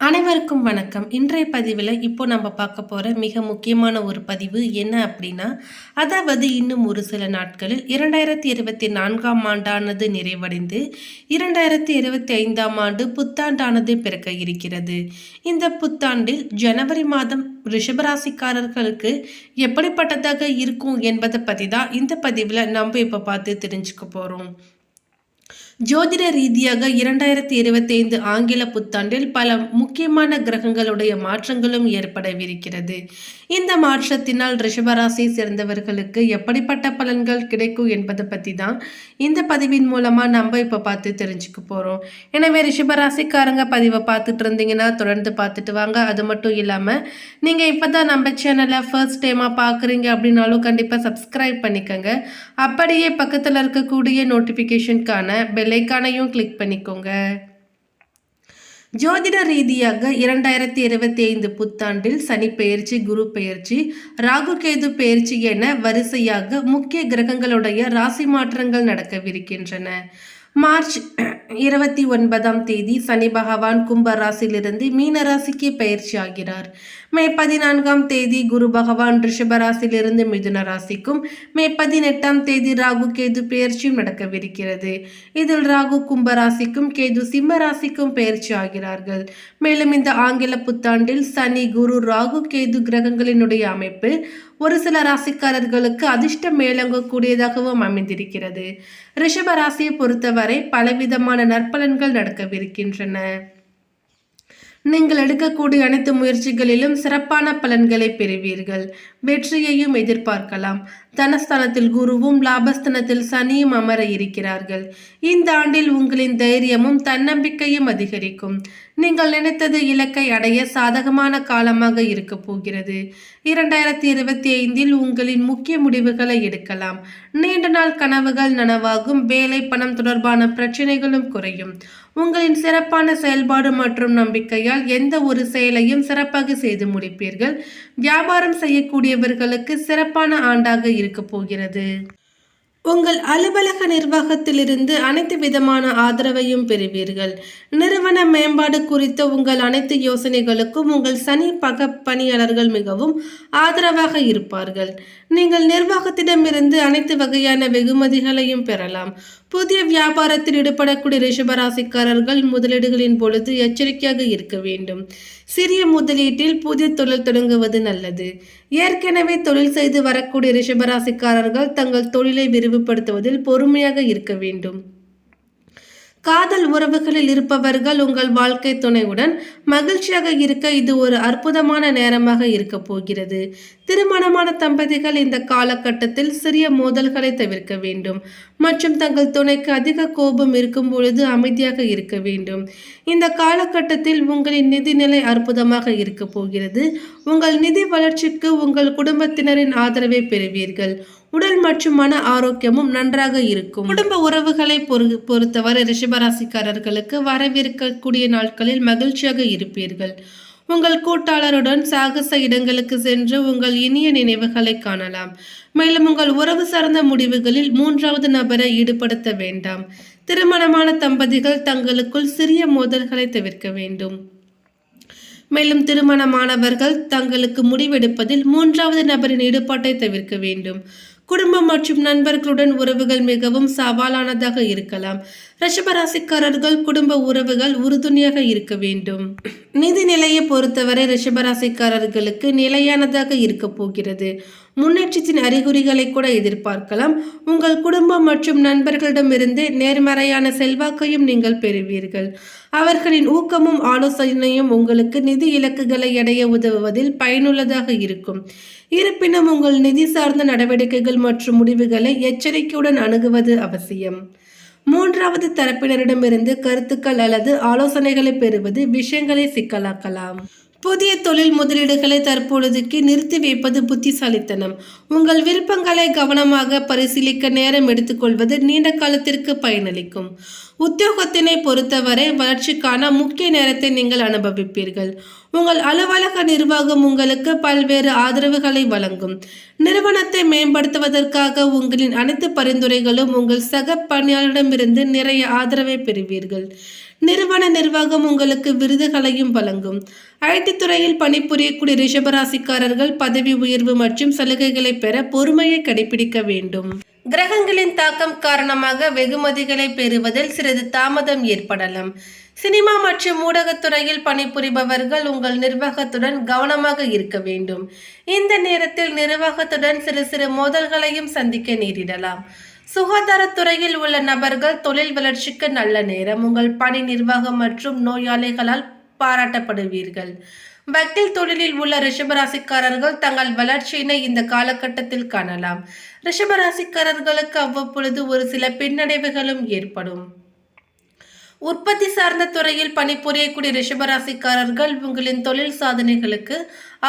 அனைவருக்கும் வணக்கம். இன்றைய பதிவில் இப்போ நம்ம பார்க்க போகிற மிக முக்கியமான ஒரு பதிவு என்ன அப்படின்னா அதாவது இன்னும் ஒரு சில நாட்களில் இரண்டாயிரத்தி இருபத்தி நான்காம் ஆண்டானது நிறைவடைந்து இரண்டாயிரத்தி இருபத்தி ஐந்தாம் ஆண்டு புத்தாண்டானது பிறக்க இருக்கிறது. இந்த புத்தாண்டில் ஜனவரி மாதம் ரிஷபராசிக்காரர்களுக்கு எப்படிப்பட்டதாக இருக்கும் என்பதை பற்றி தான் இந்த பதிவில் நம்ம இப்போ பார்த்து தெரிஞ்சுக்க போகிறோம் ஜோதிட ரீதியாக இரண்டாயிரத்தி இருபத்தைந்து ஆங்கில புத்தாண்டில் பல முக்கியமான கிரகங்களுடைய மாற்றங்களும் ஏற்படவிருக்கிறது. இந்த மாற்றத்தினால் ரிஷபராசியை சேர்ந்தவர்களுக்கு எப்படிப்பட்ட பலன்கள் கிடைக்கும் என்பதை பற்றி தான் இந்த பதிவின் மூலமாக நம்ம இப்போ பார்த்து தெரிஞ்சுக்க போகிறோம் எனவே ரிஷபராசிக்காரங்க பதிவை பார்த்துட்டு இருந்தீங்கன்னா தொடர்ந்து பார்த்துட்டு வாங்க. அது மட்டும் இல்லாமல் நீங்கள் இப்போ தான் நம்ம சேனலை ஃபர்ஸ்ட் டைமாக பார்க்குறீங்க அப்படின்னாலும் கண்டிப்பாக சப்ஸ்கிரைப் பண்ணிக்கோங்க. அப்படியே பக்கத்தில் இருக்கக்கூடிய நோட்டிஃபிகேஷனுக்கான பெல்லைக்கானையும் கிளிக் பண்ணிக்கோங்க. ஜோதிட ரீதியாக இரண்டாயிரத்தி இருபத்தி ஐந்து புத்தாண்டில் சனி பெயர்ச்சி குரு பெயர்ச்சி ராகு கேது பெயர்ச்சி என வரிசையாக முக்கிய கிரகங்களுடைய ராசி மாற்றங்கள் நடக்கவிருக்கின்றன. மார்ச் இருபத்தி ஒன்பதாம் தேதி சனி பகவான் கும்ப ராசியிலிருந்து மீன ராசிக்கு பயிற்சி ஆகிறார். மே பதினான்காம் தேதி குரு பகவான் ரிஷபராசிலிருந்து மிதுன ராசிக்கும் மே பதினெட்டாம் தேதி ராகு கேது பெயர்ச்சியும் நடக்கவிருக்கிறது. இதில் ராகு கும்ப ராசிக்கும் கேது சிம்ம ராசிக்கும் பெயர்ச்சி ஆகிறார்கள். மேலும் இந்த ஆங்கில புத்தாண்டில் சனி குரு ராகு கேது கிரகங்களினுடைய அமைப்பு ஒரு சில ராசிக்காரர்களுக்கு அதிர்ஷ்டம் மேலங்கக்கூடியதாகவும் அமைந்திருக்கிறது. ரிஷபராசியை பொறுத்தவரை பலவிதமான நற்பலன்கள் நடக்கவிருக்கின்றன. நீங்கள் எடுக்கக்கூடிய அனைத்து முயற்சிகளிலும் சிறப்பான பலன்களை பெறுவீர்கள். வெற்றியையும் எதிர்பார்க்கலாம். தனஸ்தானத்தில் குருவும் லாபஸ்தானத்தில் சனியும் அமர இருக்கிறார்கள். இந்த ஆண்டில் உங்களின் தைரியமும் தன்னம்பிக்கையும் அதிகரிக்கும். நீங்கள் நினைத்தது இலக்கை அடைய சாதகமான காலமாக இருக்க போகிறது. இரண்டாயிரத்தி இருபத்தி ஐந்தில் உங்களின் முக்கிய முடிவுகளை எடுக்கலாம். நீண்ட நாள் கனவுகள் நனவாகும் வேலை பணம் தொடர்பான பிரச்சனைகளும் குறையும். உங்களின் சிறப்பான செயல்பாடு மற்றும் நம்பிக்கையால் எந்த ஒரு செயலையும் சிறப்பாக செய்து முடிப்பீர்கள். வியாபாரம் செய்யக்கூடியவர்களுக்கு சிறப்பான ஆண்டாக இருக்க போகிறது. உங்கள் அலுவலக நிர்வாகத்திலிருந்து அனைத்து விதமான ஆதரவையும் பெறுவீர்கள். நிறுவன மேம்பாடு குறித்த உங்கள் அனைத்து யோசனைகளுக்கும் உங்கள் சனி பக பணியாளர்கள் மிகவும் ஆதரவாக இருப்பார்கள். நீங்கள் நிர்வாகத்திடமிருந்து அனைத்து வகையான வெகுமதிகளையும் பெறலாம். புதிய வியாபாரத்தில் ஈடுபடக்கூடிய ரிஷபராசிக்காரர்கள் முதலீடுகளின் பொழுது எச்சரிக்கையாக இருக்க வேண்டும். சிறிய முதலீட்டில் புதிய தொழில் தொடங்குவது நல்லது. ஏற்கனவே தொழில் செய்து வரக்கூடிய ரிஷபராசிக்காரர்கள் தங்கள் தொழிலை விரிவுபடுத்துவதில் பொறுமையாக இருக்க வேண்டும். காதல் உறவுகளில் இருப்பவர்கள் உங்கள் வாழ்க்கை துணையுடன் மகிழ்ச்சியாக இருக்க இது ஒரு அற்புதமான நேரமாக இருக்க போகிறது. திருமணமான தம்பதிகள் இந்த காலகட்டத்தில் சிறிய மோதல்களை தவிர்க்க வேண்டும். மற்றும் தங்கள் துணைக்கு அதிக கோபம் இருக்கும் பொழுது அமைதியாக இருக்க வேண்டும். இந்த காலகட்டத்தில் உங்களின் நிதிநிலை அற்புதமாக இருக்க போகிறது. உங்கள் நிதி வளர்ச்சிக்கு உங்கள் குடும்பத்தினரின் ஆதரவை பெறுவீர்கள். உடல் மற்றும் மன ஆரோக்கியமும் நன்றாக இருக்கும். குடும்ப உறவுகளை பொறு பொறுத்தவரை ரிஷபராசிக்காரர்களுக்கு வரவிருக்கக்கூடிய நாட்களில் மகிழ்ச்சியாக இருப்பீர்கள். உங்கள் கூட்டாளருடன் சாகச இடங்களுக்கு சென்று உங்கள் இனிய நினைவுகளை காணலாம். மேலும் உங்கள் உறவு சார்ந்த முடிவுகளில் மூன்றாவது நபரை ஈடுபடுத்த வேண்டாம். திருமணமான தம்பதிகள் தங்களுக்குள் சிறிய மோதல்களை தவிர்க்க வேண்டும். மேலும் திருமணமானவர்கள் தங்களுக்கு முடிவெடுப்பதில் மூன்றாவது நபரின் ஈடுபாட்டை தவிர்க்க வேண்டும். குடும்பம் மற்றும் நண்பர்களுடன் உறவுகள் மிகவும் சவாலானதாக இருக்கலாம். ரிஷபராசிக்காரர்கள் குடும்ப உறவுகள் உறுதுணையாக இருக்க வேண்டும். நிதி நிலையை பொறுத்தவரை ரிஷபராசிக்காரர்களுக்கு நிலையானதாக இருக்க போகிறது. முன்னேற்றத்தின் அறிகுறிகளை கூட எதிர்பார்க்கலாம். உங்கள் குடும்பம் மற்றும் நண்பர்களிடமிருந்து நேர்மறையான செல்வாக்கையும் நீங்கள் பெறுவீர்கள். அவர்களின் ஊக்கமும் ஆலோசனையும் உங்களுக்கு நிதி இலக்குகளை அடைய உதவுவதில் பயனுள்ளதாக இருக்கும். இருப்பினும் உங்கள் நிதி சார்ந்த நடவடிக்கைகள் மற்றும் முடிவுகளை எச்சரிக்கையுடன் அணுகுவது அவசியம். மூன்றாவது தரப்பினரிடமிருந்து கருத்துக்கள் அல்லது ஆலோசனைகளை பெறுவது விஷயங்களை சிக்கலாக்கலாம். புதிய தொழில் முதலீடுகளை தற்பொழுதுக்கு நிறுத்தி வைப்பது புத்திசாலித்தனம். உங்கள் விருப்பங்களை கவனமாக பரிசீலிக்க நேரம் எடுத்துக்கொள்வது நீண்ட காலத்திற்கு பயனளிக்கும். உத்தியோகத்தினை பொறுத்தவரை வளர்ச்சிக்கான முக்கிய நேரத்தை நீங்கள் அனுபவிப்பீர்கள். உங்கள் அலுவலக நிர்வாகம் உங்களுக்கு பல்வேறு ஆதரவுகளை வழங்கும். நிறுவனத்தை மேம்படுத்துவதற்காக உங்களின் அனைத்து பரிந்துரைகளும் உங்கள் சக பணியாளரிடமிருந்து நிறைய ஆதரவை பெறுவீர்கள். நிறுவன நிர்வாகம் உங்களுக்கு விருதுகளையும் வழங்கும். ஐடி துறையில் பணிபுரியக்கூடிய ரிஷபராசிக்காரர்கள் பதவி உயர்வு மற்றும் சலுகைகளை பெற பொறுமையை கடைபிடிக்க வேண்டும். கிரகங்களின் தாக்கம் காரணமாக வெகுமதிகளை பெறுவதில் சிறிது தாமதம் ஏற்படலாம். சினிமா மற்றும் ஊடகத்துறையில் பணிபுரிபவர்கள் உங்கள் நிர்வாகத்துடன் கவனமாக இருக்க வேண்டும். இந்த நேரத்தில் நிர்வாகத்துடன் சிறு சிறு மோதல்களையும் சந்திக்க நேரிடலாம். சுகாதாரத்துறையில் உள்ள நபர்கள் தொழில் வளர்ச்சிக்கு நல்ல நேரம். உங்கள் பணி நிர்வாகம் மற்றும் நோயாளிகளால் பாராட்டப்படுவீர்கள். வக்கீல் தொழிலில் உள்ள ரிஷபராசிக்காரர்கள் தங்கள் வளர்ச்சியினை இந்த காலகட்டத்தில் காணலாம். ரிஷபராசிக்காரர்களுக்கு அவ்வப்பொழுது ஒரு சில பின்னடைவுகளும் ஏற்படும். உற்பத்தி சார்ந்த துறையில் பணிபுரியக்கூடிய ரிஷபராசிக்காரர்கள் உங்களின் தொழில் சாதனைகளுக்கு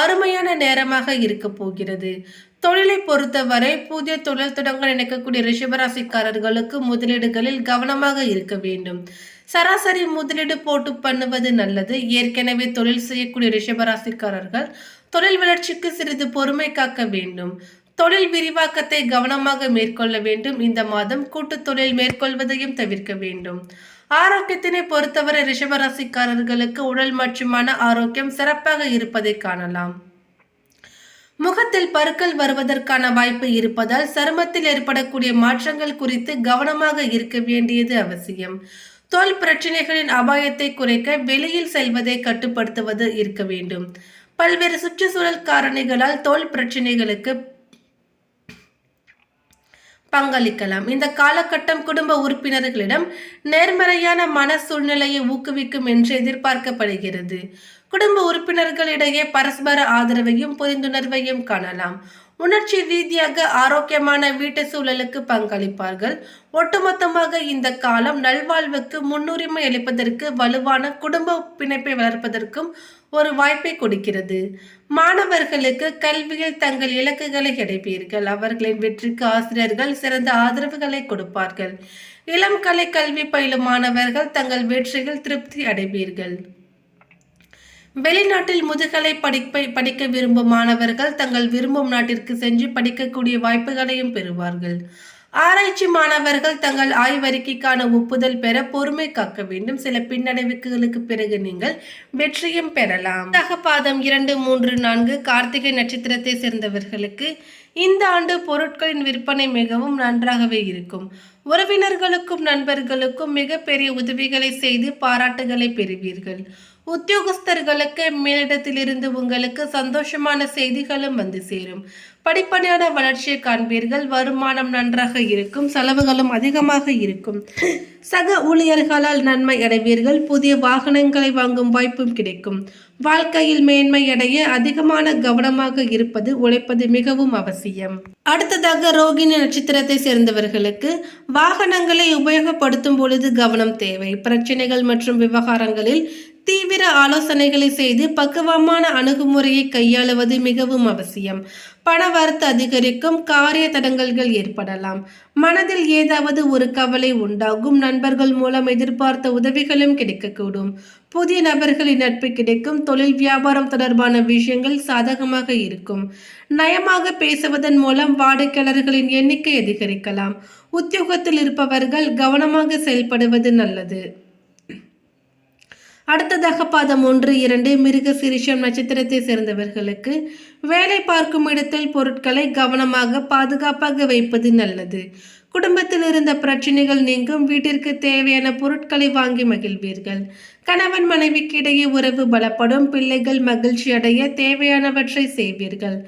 அருமையான நேரமாக இருக்க போகிறது. தொழிலை பொறுத்தவரை புதிய தொழில் தொடங்க நினைக்கக்கூடிய ரிஷபராசிக்காரர்களுக்கு முதலீடுகளில் கவனமாக இருக்க வேண்டும். சராசரி முதலீடு போட்டு பண்ணுவது நல்லது. ஏற்கனவே தொழில் செய்யக்கூடிய ரிஷபராசிக்காரர்கள் தொழில் வளர்ச்சிக்கு சிறிது பொறுமை காக்க வேண்டும். தொழில் விரிவாக்கத்தை கவனமாக மேற்கொள்ள வேண்டும். இந்த மாதம் கூட்டு தொழில் மேற்கொள்வதையும் தவிர்க்க வேண்டும். ஆரோக்கியத்தினை பொறுத்தவரை ரிஷபராசிக்காரர்களுக்கு உடல் மற்றும் மன ஆரோக்கியம் சிறப்பாக இருப்பதை காணலாம். முகத்தில் பருக்கள் வருவதற்கான வாய்ப்பு இருப்பதால் சருமத்தில் ஏற்படக்கூடிய மாற்றங்கள் குறித்து கவனமாக இருக்க வேண்டியது அவசியம். தோல் பிரச்சனைகளின் அபாயத்தை குறைக்க வெளியில் செல்வதை கட்டுப்படுத்துவது இருக்க வேண்டும். பல்வேறு சுற்றுச்சூழல் காரணிகளால் தோல் பிரச்சனைகளுக்கு பங்களிக்கலாம். இந்த காலகட்டம் குடும்ப உறுப்பினர்களிடம் நேர்மறையான மன சூழ்நிலையை ஊக்குவிக்கும் என்று எதிர்பார்க்கப்படுகிறது. குடும்ப உறுப்பினர்களிடையே பரஸ்பர ஆதரவையும் புரிந்துணர்வையும் காணலாம். உணர்ச்சி ரீதியாக ஆரோக்கியமான வீட்டு சூழலுக்கு பங்களிப்பார்கள். ஒட்டுமொத்தமாக இந்த காலம் நல்வாழ்வுக்கு முன்னுரிமை அளிப்பதற்கு வலுவான குடும்ப பிணைப்பை வளர்ப்பதற்கும் ஒரு வாய்ப்பை கொடுக்கிறது. மாணவர்களுக்கு கல்வியில் தங்கள் இலக்குகளை அடைப்பீர்கள் அவர்களின் வெற்றிக்கு ஆசிரியர்கள் சிறந்த ஆதரவுகளை கொடுப்பார்கள். இளம் கலை கல்வி பயிலும் மாணவர்கள் தங்கள் வெற்றியில் திருப்தி அடைவீர்கள். வெளிநாட்டில் முதுகலை படிப்பை படிக்க விரும்பும் மாணவர்கள் தங்கள் விரும்பும் நாட்டிற்கு சென்று படிக்கக்கூடிய வாய்ப்புகளையும் பெறுவார்கள். ஆராய்ச்சி மாணவர்கள் தங்கள் ஆய்வறிக்கைக்கான ஒப்புதல் பெற பொறுமை காக்க வேண்டும். சில பின்னடைவுகளுக்கு பிறகு நீங்கள் வெற்றியும் பெறலாம். தகப்பாதம் இரண்டு மூன்று நான்கு கார்த்திகை நட்சத்திரத்தை சேர்ந்தவர்களுக்கு இந்த ஆண்டு பொருட்களின் விற்பனை மிகவும் நன்றாகவே இருக்கும். உறவினர்களுக்கும் நண்பர்களுக்கும் மிகப்பெரிய உதவிகளை செய்து பாராட்டுகளை பெறுவீர்கள். உத்தியோகஸ்தர்களுக்கு மேலிடத்திலிருந்து உங்களுக்கு சந்தோஷமான செய்திகளும் வந்து சேரும். படிப்படியான வளர்ச்சியை காண்பீர்கள். வருமானம் நன்றாக இருக்கும். செலவுகளும் அதிகமாக இருக்கும். சக ஊழியர்களால் நன்மை அடைவீர்கள். புதிய வாகனங்களை வாங்கும் வாய்ப்பும் கிடைக்கும். வாழ்க்கையில் மேன்மை அடைய அதிகமான கவனமாக இருப்பது உழைப்பது மிகவும் அவசியம். அடுத்ததாக ரோகிணி நட்சத்திரத்தை சேர்ந்தவர்களுக்கு வாகனங்களை உபயோகப்படுத்தும் பொழுது கவனம் தேவை. பிரச்சனைகள் மற்றும் விவகாரங்களில் தீவிர ஆலோசனைகளை செய்து பக்குவமான அணுகுமுறையை கையாளுவது மிகவும் அவசியம். பண வரத்து அதிகரிக்கும் காரிய தடங்கல்கள் ஏற்படலாம். மனதில் ஏதாவது ஒரு கவலை உண்டாகும். நண்பர்கள் மூலம் எதிர்பார்த்த உதவிகளும் கிடைக்கக்கூடும். புதிய நபர்களின் நட்பு கிடைக்கும். தொழில் வியாபாரம் தொடர்பான விஷயங்கள் சாதகமாக இருக்கும். நயமாக பேசுவதன் மூலம் வாடிக்கையாளர்களின் எண்ணிக்கை அதிகரிக்கலாம். உத்தியோகத்தில் இருப்பவர்கள் கவனமாக செயல்படுவது நல்லது. அடுத்ததாக பாதம் ஒன்று இரண்டு மிருக சிரிஷம் நட்சத்திரத்தை சேர்ந்தவர்களுக்கு வேலை பார்க்கும் இடத்தில் பொருட்களை கவனமாக பாதுகாப்பாக வைப்பது நல்லது. குடும்பத்தில் இருந்த பிரச்சனைகள் நீங்கும் வீட்டிற்கு தேவையான பொருட்களை வாங்கி மகிழ்வீர்கள். கணவன் மனைவிக்கு இடையே உறவு பலப்படும் பிள்ளைகள் மகிழ்ச்சி அடைய தேவையானவற்றை செய்வீர்கள்.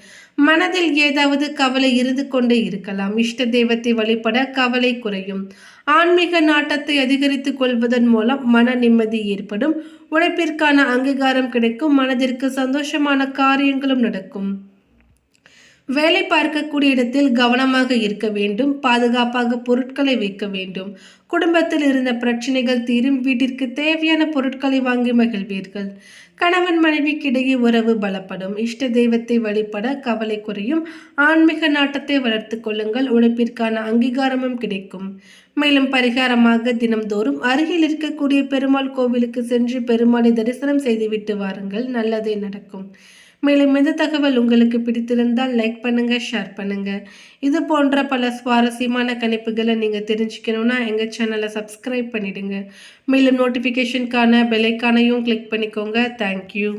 மனதில் ஏதாவது கவலை இருந்து கொண்டே இருக்கலாம். இஷ்ட தெய்வத்தை வழிபட கவலை குறையும். ஆன்மீக நாட்டத்தை அதிகரித்துக் கொள்வதன் மூலம் மன நிம்மதி ஏற்படும். உழைப்பிற்கான அங்கீகாரம் கிடைக்கும். மனதிற்கு சந்தோஷமான காரியங்களும் நடக்கும். வேலை பார்க்கக்கூடிய இடத்தில் கவனமாக இருக்க வேண்டும். பாதுகாப்பாக பொருட்களை வைக்க வேண்டும். குடும்பத்தில் இருந்த பிரச்சனைகள் தீரும். வீட்டிற்கு தேவையான பொருட்களை வாங்கி மகிழ்வீர்கள். கணவன் மனைவிக்கிடையே உறவு பலப்படும். இஷ்ட தெய்வத்தை வழிபட கவலை குறையும். ஆன்மீக நாட்டத்தை வளர்த்து கொள்ளுங்கள். உழைப்பிற்கான அங்கீகாரமும் கிடைக்கும். மேலும் பரிகாரமாக தினம்தோறும் அருகில் இருக்கக்கூடிய பெருமாள் கோவிலுக்கு சென்று பெருமாளை தரிசனம் செய்துவிட்டு வாருங்கள். நல்லதே நடக்கும். மேலும் இந்த தகவல் உங்களுக்கு பிடித்திருந்தால் லைக் பண்ணுங்க ஷேர் பண்ணுங்க. இது போன்ற பல சுவாரஸ்யமான கணிப்புகளை நீங்க தெரிஞ்சுக்கணும்னா எங்க சேனலை சப்ஸ்கிரைப் பண்ணிடுங்க. மேலும் நோட்டிஃபிகேஷனுக்கான பெல்லைக்கானையும் கிளிக் பண்ணிக்கோங்க. தேங்க்யூ